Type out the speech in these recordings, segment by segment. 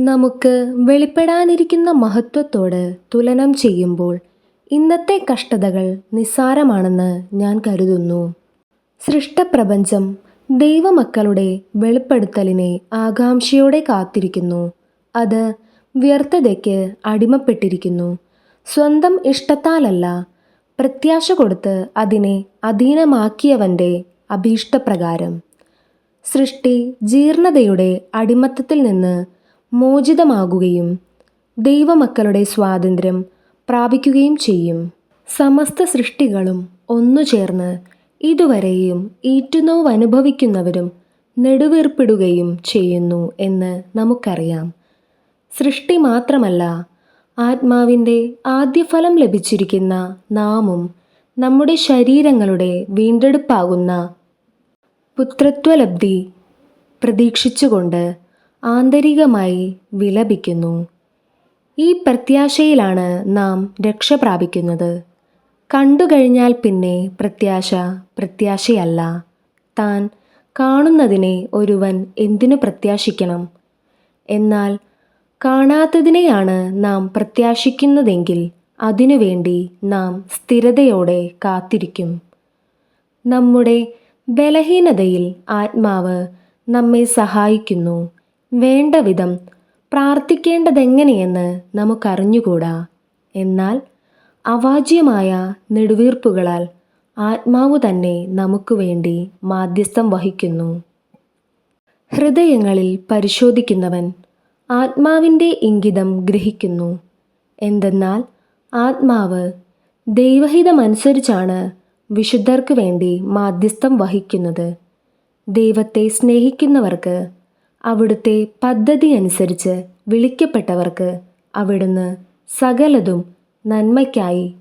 നമുക്ക് വെളിപ്പെടാനിരിക്കുന്ന മഹത്വത്തോട് തുലനം ചെയ്യുമ്പോൾ ഇന്നത്തെ കഷ്ടതകൾ നിസ്സാരമാണെന്ന് ഞാൻ കരുതുന്നു. സൃഷ്ടപ്രപഞ്ചം ദൈവമക്കളുടെ വെളിപ്പെടുത്തലിനെ ആകാംക്ഷയോടെ കാത്തിരിക്കുന്നു. അത് വ്യർത്ഥതയ്ക്ക് അടിമപ്പെട്ടിരിക്കുന്നു. സ്വന്തം ഇഷ്ടത്താലല്ല പ്രത്യാശ കൊടുത്ത് അതിനെ അധീനമാക്കിയവന്റെ അഭീഷ്ടപ്രകാരം. സൃഷ്ടി ജീർണതയുടെ അടിമത്തത്തിൽ നിന്ന് മോചിതമാകുകയും ദൈവമക്കളുടെ സ്വാതന്ത്ര്യം പ്രാപിക്കുകയും ചെയ്യും. സമസ്ത സൃഷ്ടികളും ഒന്നു ചേർന്ന് ഇതുവരെയും ഈറ്റുനോവനുഭവിക്കുന്നവരും നെടുവേർപ്പെടുകയും ചെയ്യുന്നു എന്ന് നമുക്കറിയാം. സൃഷ്ടി മാത്രമല്ല ആത്മാവിന്റെ ആദ്യഫലം ലഭിച്ചിരിക്കുന്ന നാമും നമ്മുടെ ശരീരങ്ങളുടെ വീണ്ടെടുപ്പാകുന്ന പുത്രത്വലബ്ധി പ്രതീക്ഷിച്ചുകൊണ്ട് ആന്തരികമായി വിലപിക്കുന്നു. ഈ പ്രത്യാശയിലാണ് നാം രക്ഷ പ്രാപിക്കുന്നത്. കണ്ടുകഴിഞ്ഞാൽ പിന്നെ പ്രത്യാശ പ്രത്യാശയല്ല. താൻ കാണുന്നതിനെ ഒരുവൻ എന്തിനു പ്രത്യാശിക്കണം? എന്നാൽ കാണാത്തതിനെയാണ് നാം പ്രത്യാശിക്കുന്നതെങ്കിൽ അതിനുവേണ്ടി നാം സ്ഥിരതയോടെ കാത്തിരിക്കും. നമ്മുടെ ബലഹീനതയിൽ ആത്മാവ് നമ്മെ സഹായിക്കുന്നു. വേണ്ട വിധം പ്രാർത്ഥിക്കേണ്ടതെങ്ങനെയെന്ന് നമുക്കറിഞ്ഞുകൂടാ. എന്നാൽ അവാജ്യമായ നെടുവീർപ്പുകളാൽ ആത്മാവ് തന്നെ നമുക്ക് വേണ്ടി മാധ്യസ്ഥം വഹിക്കുന്നു. ഹൃദയങ്ങളിൽ പരിശോധിക്കുന്നവൻ ആത്മാവിന്റെ ഇംഗിതം ഗ്രഹിക്കുന്നു. എന്തെന്നാൽ ആത്മാവ് ദൈവഹിതമനുസരിച്ചാണ് വിശുദ്ധർക്ക് വേണ്ടി മാധ്യസ്ഥം വഹിക്കുന്നത്. ദൈവത്തെ സ്നേഹിക്കുന്നവർക്ക് അവിടുത്തെ പദ്ധതി അനുസരിച്ച് വിളിക്കപ്പെട്ടവർക്ക് അവിടുന്ന് സകലതും നന്മയ്ക്കായി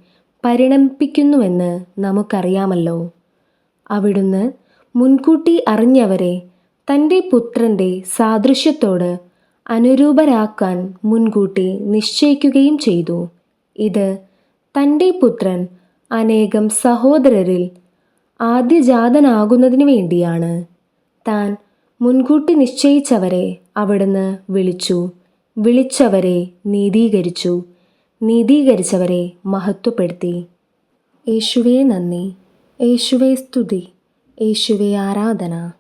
പരിണമിപ്പിക്കുന്നുവെന്ന് നമുക്കറിയാമല്ലോ. അവിടുന്ന് മുൻകൂട്ടി അറിഞ്ഞവരെ തന്റെ പുത്രന്റെ സാദൃശ്യത്തോട് അനുരൂപരാക്കാൻ മുൻകൂട്ടി നിശ്ചയിക്കുകയും ചെയ്തു. ഇത് തന്റെ പുത്രൻ അനേകം സഹോദരരിൽ ആദ്യജാതനാകുന്നതിനു വേണ്ടിയാണ്. താൻ മുൻകൂട്ടി നിശ്ചയിച്ചവരെ അവിടുന്ന് വിളിച്ചു. വിളിച്ചവരെ നീതീകരിച്ചു. നീതീകരിച്ചവരെ മഹത്വപ്പെടുത്തി. യേശുവേ നന്ദി. യേശുവേ സ്തുതി. യേശുവേ ആരാധന.